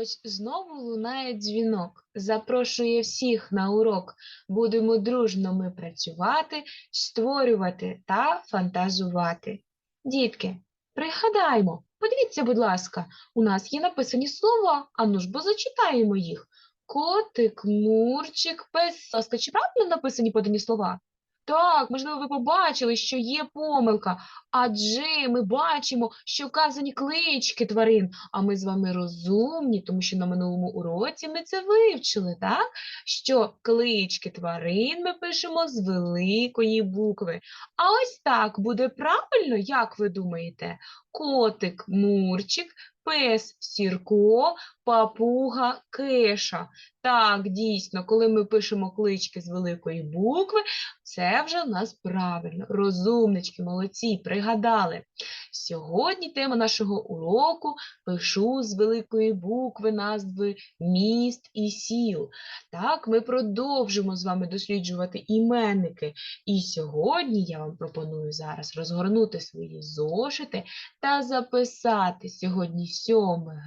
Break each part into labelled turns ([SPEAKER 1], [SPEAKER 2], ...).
[SPEAKER 1] Ось знову лунає дзвінок, запрошує всіх на урок. Будемо дружно ми працювати, створювати та фантазувати. Дітки, пригадаймо, подивіться, будь ласка, у нас є написані слова, а ну ж бо зачитаємо їх. Котик, мурчик, пес. Ласка, чи правильно написані подані слова? Так, можливо, ви побачили, що є помилка, адже ми бачимо, що вказані клички тварин, а ми з вами розумні, тому що на минулому уроці ми це вивчили, так? Що клички тварин ми пишемо з великої букви. А ось так буде правильно, як ви думаєте? Котик, мурчик, пес, сірко, папуга, кеша. Так, дійсно, коли ми пишемо клички з великої букви, це вже в нас правильно. Розумнички, молодці, пригадали. Сьогодні тема нашого уроку пишу з великої букви назви міст і сіл. Так, ми продовжимо з вами досліджувати іменники. І сьогодні я вам пропоную зараз розгорнути свої зошити та записати сьогодні 7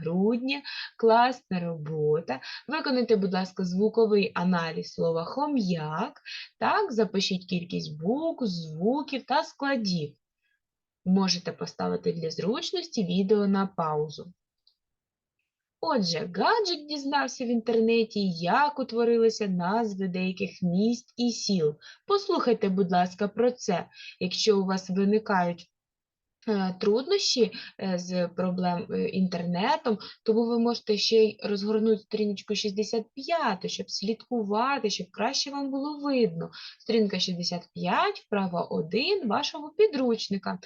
[SPEAKER 1] грудня, класна робота. Виконайте, будь ласка, звуковий аналіз слова хом'як. Так, запишіть кількість букв, звуків та складів. Можете поставити для зручності відео на паузу. Отже, гаджет дізнався в інтернеті, як утворилися назви деяких міст і сіл. Послухайте, будь ласка, про це. Якщо у вас виникають труднощі е, з проблем е, інтернетом, тому ви можете ще й розгорнути сторіночку 65, щоб слідкувати, щоб краще вам було видно. Сторінка 65, вправа 1 вашого підручника.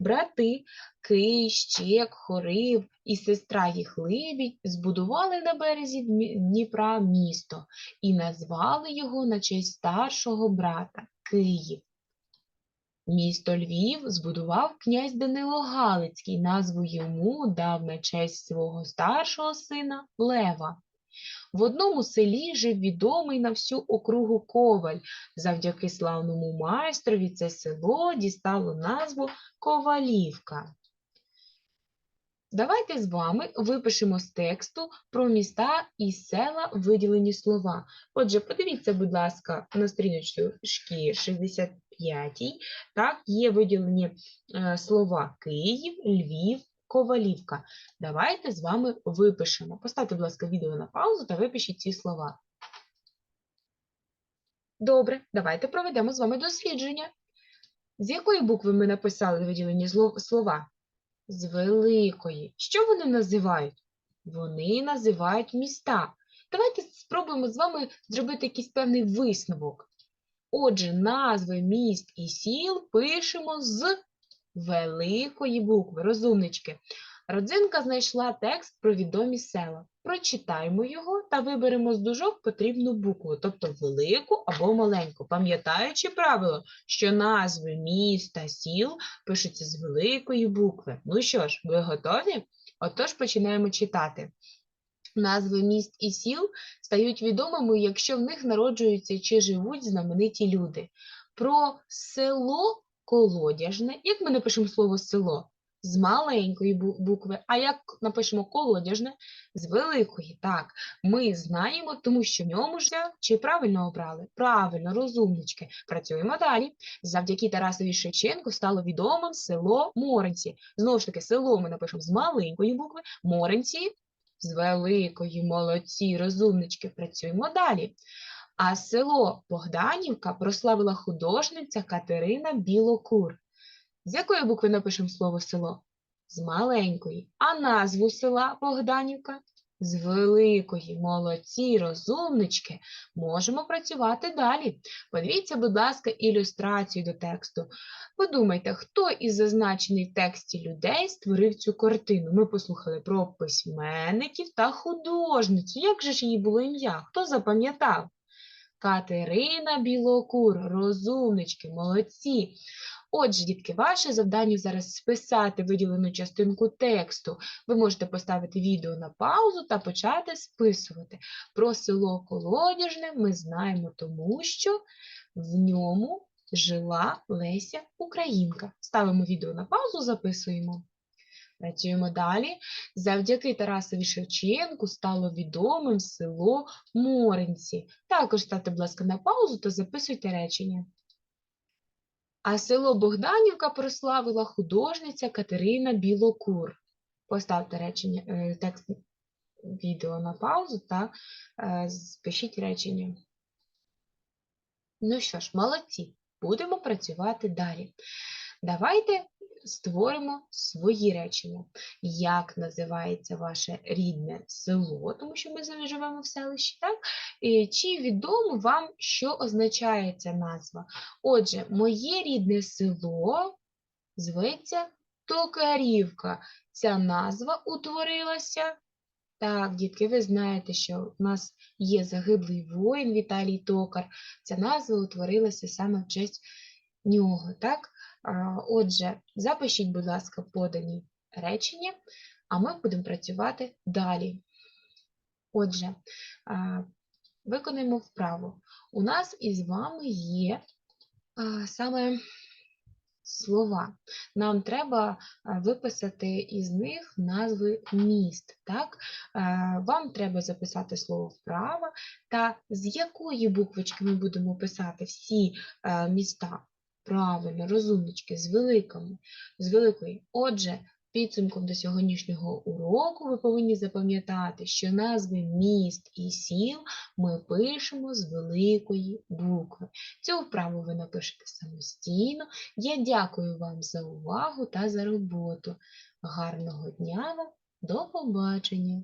[SPEAKER 1] Брати Кий, Щек, Хорив і сестра їх Либідь збудували на березі Дніпра місто і назвали його на честь старшого брата Київ. Місто Львів збудував князь Данило Галицький, назву йому дав на честь свого старшого сина Лева. В одному селі жив відомий на всю округу Коваль. Завдяки славному майстрові це село дістало назву Ковалівка. Давайте з вами випишемо з тексту про міста і села виділені слова. Отже, подивіться, будь ласка, на сторіночку 63 5 так, є виділені е, слова Київ, Львів, Ковалівка. Давайте з вами випишемо. Поставте, будь ласка, відео на паузу та випишіть ці слова. Добре, давайте проведемо з вами дослідження. З якої букви ми написали виділені слова? З великої. Що вони називають? Вони називають міста. Давайте спробуємо з вами зробити якийсь певний висновок. Отже, назви міст і сіл пишемо з великої букви. Розумнички. Родзинка знайшла текст про відомі села. Прочитаємо його та виберемо з дужок потрібну букву, тобто велику або маленьку, пам'ятаючи правило, що назви міст та сіл пишуться з великої букви. Ну що ж, ви готові? Отож починаємо читати. Назви міст і сіл стають відомими, якщо в них народжуються чи живуть знамениті люди. Про село Колодяжне, як ми напишемо слово село? З маленької букви, а як напишемо колодяжне? З великої. Так, ми знаємо, тому що в ньому ж чи правильно обрали? Правильно, розумнички. Працюємо далі. Завдяки Тарасові Шевченку стало відомим село Моренці. Знову ж таки, село ми напишемо з маленької букви, Моренці з великої, молодці, розумнички. Працюємо далі. А село Богданівка прославила художниця Катерина Білокур. З якої букви напишемо слово село? З маленької. А назву села Богданівка? З великої. Молодці, розумнички. Можемо працювати далі. Подивіться, будь ласка, ілюстрацію до тексту. Подумайте, хто із зазначених в тексті людей створив цю картину? Ми послухали про письменників та художницю. Як же ж її було ім'я? Хто запам'ятав? Катерина Білокур, розумнички, молодці. Отже, дітки, ваше завдання зараз списати виділену частинку тексту. Ви можете поставити відео на паузу та почати списувати. Про село Колодяжне ми знаємо, тому що в ньому жила Леся Українка. Ставимо відео на паузу, записуємо. Працюємо далі. Завдяки Тарасові Шевченку стало відомим село Моринці. Також ставте, будь ласка, на паузу та записуйте речення. А село Богданівка прославила художниця Катерина Білокур. Поставте речення, е, текст відео на паузу та е, спишіть речення. Ну що ж, молодці, будемо працювати далі. Давайте створимо свої речення. Як називається ваше рідне село, тому що ми з вами живемо в селищі, так? Чи відомо вам, що означає ця назва? Отже, моє рідне село зветься Токарівка. Ця назва утворилася. Так, дітки, ви знаєте, що в нас є загиблий воїн Віталій Токар. Ця назва утворилася саме в честь нього. Так? Отже, запишіть, будь ласка, подані речення, а ми будемо працювати далі. Отже, а, виконаємо вправу. У нас із вами є саме слова. Нам треба виписати із них назви міст. Так? Вам треба записати слово вправо та з якої буквочки ми будемо писати всі е, міста. Правильно, розумнички, з великими, з великої. Отже, підсумком до сьогоднішнього уроку ви повинні запам'ятати, що назви міст і сіл ми пишемо з великої букви. Цю вправу ви напишете самостійно. Я дякую вам за увагу та за роботу. Гарного дня вам, до побачення!